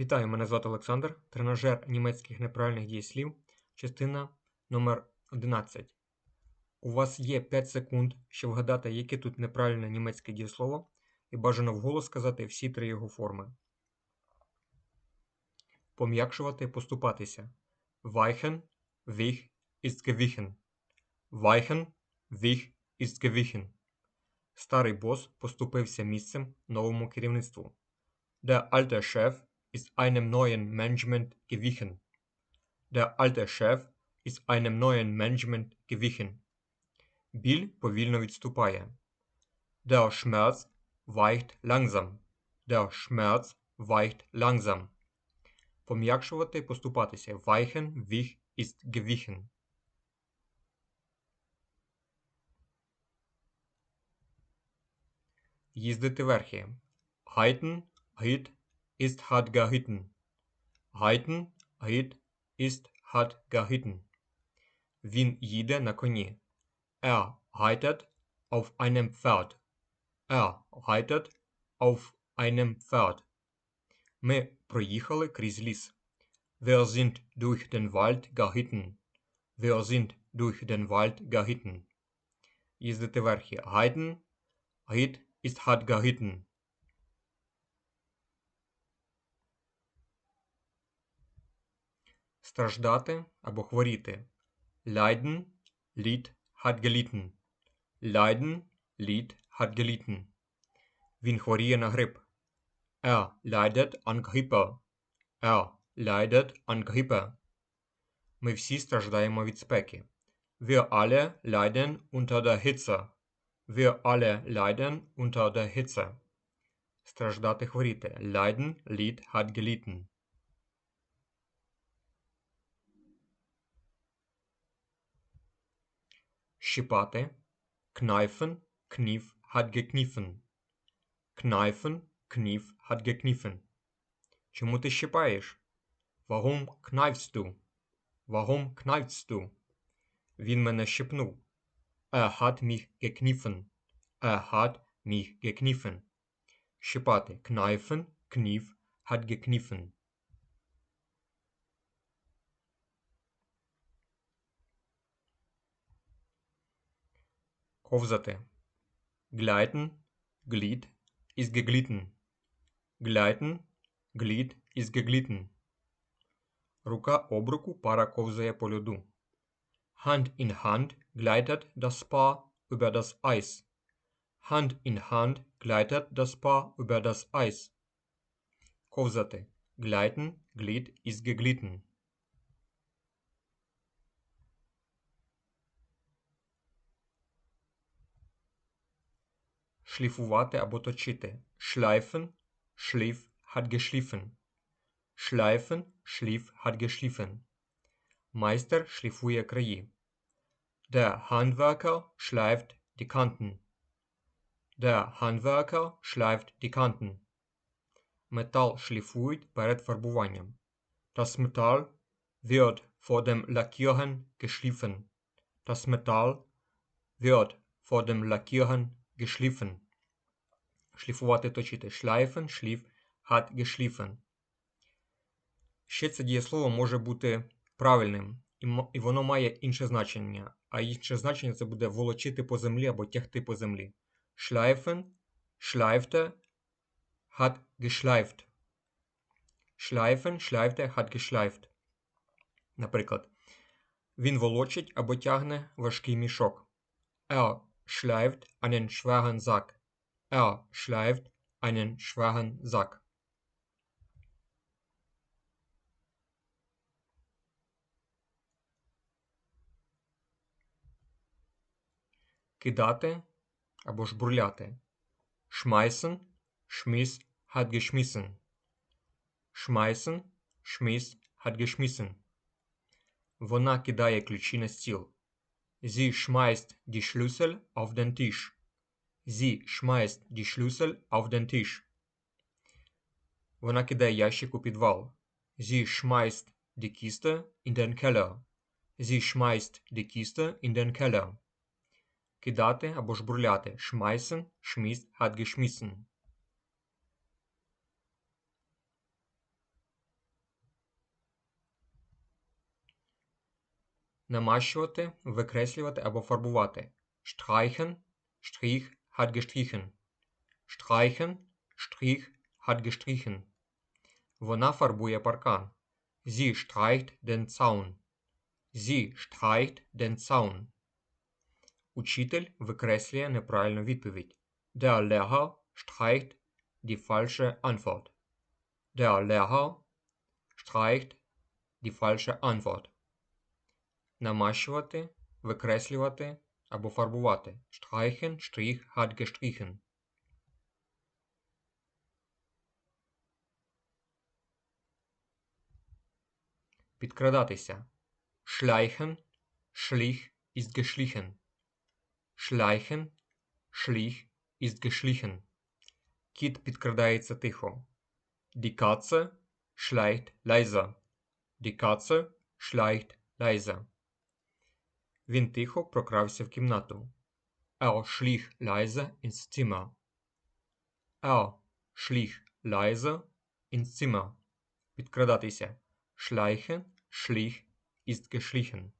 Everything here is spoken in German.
Вітаю, мене звати Олександр, тренажер німецьких неправильних дієслів, частина номер 11. У вас є 5 секунд, щоб вгадати, яке тут неправильне німецьке дієслово, і бажано вголос сказати всі три його форми. Пом'якшувати, поступатися. Weichen, wich, ist gewichen. Weichen, wich, ist gewichen. Старий бос поступився місцем новому керівництву. Der alte Chef ist einem neuen Management gewichen. Der alte Chef ist einem neuen Management gewichen. Біль повільно відступає. Der Schmerz weicht langsam. Der Schmerz weicht langsam. Пом'якшувати, поступатися. Weichen, wich, ist gewichen. Їздити верхи. Reiten, ritt, ist hat geritten. Reiten, ritt, ist hat geritten. Він їде на коні. Er reitet auf einem Pferd. Er reitet auf einem Pferd. Ми проїхали крізь ліс. Wir sind durch den Wald geritten. Wir sind durch den Wald geritten. Їздити верхи. Reiten, ritt, ist hat geritten. Страждати або хворіти. Leiden, litt, hat gelitten. Leiden, litt, hat gelitten. Він хворіє на грип. Er leidet an Grippe. Er leidet an Grippe. Ми всі страждаємо від спеки. Wir alle leiden unter der Hitze. Wir alle leiden unter der Hitze. Страждати хворіти. Leiden, litt, hat gelitten. Щипати. Kneifen, knief, hat gekniffen. Kneifen, knief, hat gekniffen. Чому ти щипаєш? Warum kneifst du? Warum kneifst du? Він мене щипнув. Er hat mich gekniffen. Er hat mich gekniffen. Щипати. Kneifen, knief, hat gekniffen. Ковзати. Gleiten, glied, ist geglitten. Gleiten, glied, ist geglitten. Рука об руку пара ковзає по льоду. Hand in Hand gleitet das Paar über das Eis. Hand in Hand gleitet das Paar über das Eis. Ковзати. Gleiten, glied, ist geglitten. Шліфувати або точити. Schleifen, schliff, hat geschliffen. Schleifen, schliff, hat geschliffen. Майстер шліфує краї. Der Handwerker schleift die Kanten. Der Handwerker schleift die Kanten. Метал шліфують перед фарбуванням. Das Metall wird vor dem Lackieren geschliffen. Das Metall wird vor dem Lackieren geschliffen. Шліфувати точити. Schleifen, schliff, hat geschliffen. Ще це дієслово може бути правильним, і воно має інше значення. А інше значення це буде волочити по землі або тягти по землі. Schleifen, schleifte, hat geschleift. Schleifen, schleifte, hat geschleift. Наприклад, він волочить або тягне важкий мішок. Er schleift einen schweren Sack. Er schleift einen schweren Sack. Кидати або жбурляти. Schmeißen, schmiss, hat geschmissen. Schmeißen, schmiss, hat geschmissen. Вона кидає ключі на стіл. Sie schmeißt die Schlüssel auf den Tisch. Sie schmeißt die Schlüssel auf den Tisch. Вона кидає ящик у підвал. Sie schmeißt die Kiste in den Keller. Sie schmeißt die Kiste in den Keller. Кидати або ж. Schmeißen, schmiss, hat geschmissen. Намащувати, викреслювати або фарбувати. Streichen, Strich, hat gestrichen. Streichen, Strich, hat gestrichen. Вона фарбує паркан. Sie streicht den Zaun. Sie streicht den Zaun. Учитель викреслює неправильну відповідь. Der Lehrer streicht die falsche Antwort. Der Lehrer streicht die falsche Antwort. Намащувати, викреслювати або фарбувати. Streichen, Strich, hat gestrichen. Підкрадатися. Schleichen, schlich, ist geschlichen. Schleichen, schlich, ist geschlichen. Кіт підкрадається тихо. Die Katze schleicht leiser. Die Katze schleicht leiser. Він тихо прокрався в кімнату. Er schlich leise ins Zimmer. Er schlich leise ins Zimmer. Підкрадатися. Schleichen, schlich, ist geschlichen.